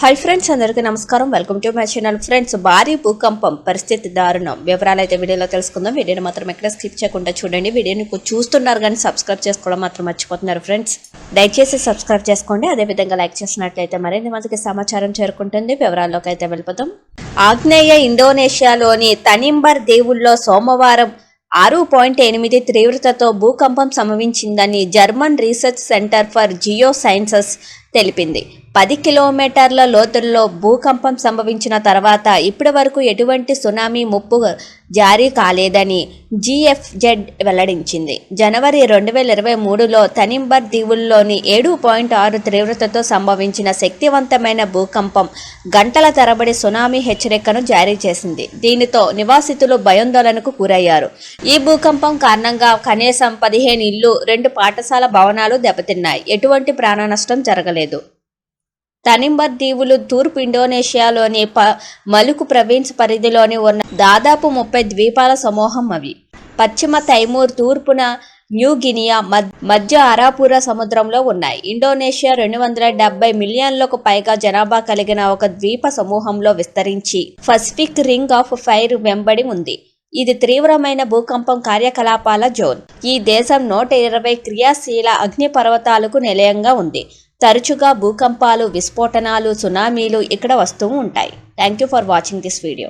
Hi friends అందరికీ నమస్కారం. Welcome to my channel friends భారీ భూకంపం పరిస్థితి దారుణం. వివరాలు అయితే వీడియోలో తెలుసుకుందాం. వీడియోని మాత్రం ఎక్కడ స్కిప్ చేయకుండా చూడండి. వీడియోని చూస్తున్నారు కానీ సబ్స్క్రైబ్ చేసుకోవడం మాత్రం మర్చిపోతున్నారు ఫ్రెండ్స్ దయచేసి సబ్స్క్రైబ్ చేసుకోండి. అదేవిధంగా లైక్ చేసినట్లయితే మరిన్ని మందికి సమాచారం చేరుకుంటుంది. వివరాల్లోకి అయితే వెళ్ళిపోతాం ఆగ్నేయ ఇండోనేషియాలోని తనింబర్ దేవుల్లో సోమవారం ఆరు పాయింట్ ఎనిమిది తీవ్రతతో భూకంపం సంభవించిందని German research centre for geosciences తెలిపింది. పది కిలోమీటర్ల లోతుల్లో భూకంపం సంభవించిన తర్వాత ఇప్పటి వరకు ఎటువంటి సునామీ ముప్పు జారీ కాలేదని జీఎఫ్జెడ్ వెల్లడించింది. జనవరి రెండు వేల ఇరవై మూడులో తనింబర్ దీవుల్లోని ఏడు పాయింట్ ఆరు తీవ్రతతో సంభవించిన శక్తివంతమైన భూకంపం గంటల తరబడి సునామీ హెచ్చరికను జారీ చేసింది. దీనితో నివాసితులు భయాందోళనకు గురయ్యారు. ఈ భూకంపం కారణంగా కనీసం పదిహేను ఇళ్ళు రెండు పాఠశాల భవనాలు దెబ్బతిన్నాయి. ఎటువంటి ప్రాణ నష్టం జరగలేదు. తనింబర్ దీవులు తూర్పు ఇండోనేషియాలోని ప మలుకు ప్రవీన్స్ పరిధిలోని ఉన్న దాదాపు ముప్పై ద్వీపాల సమూహం అవి. పశ్చిమ తైమూర్ తూర్పున న్యూ గినియా మధ్య అరాపుర సముద్రంలో ఉన్నాయి. ఇండోనేషియా రెండు వందల డెబ్బై మిలియన్లకు పైగా జనాభా కలిగిన ఒక ద్వీప సమూహంలో విస్తరించి పసిఫిక్ రింగ్ ఆఫ్ ఫైర్ వెంబడి ఉంది. ఇది తీవ్రమైన భూకంపం కార్యకలాపాల జోన్. ఈ దేశం నూట ఇరవై క్రియాశీల అగ్నిపర్వతాలకు నిలయంగా ఉంది. తరచుగా భూకంపాలు విస్ఫోటనాలు సునామీలు ఇక్కడ వస్తూ ఉంటాయి. Thank you for watching this video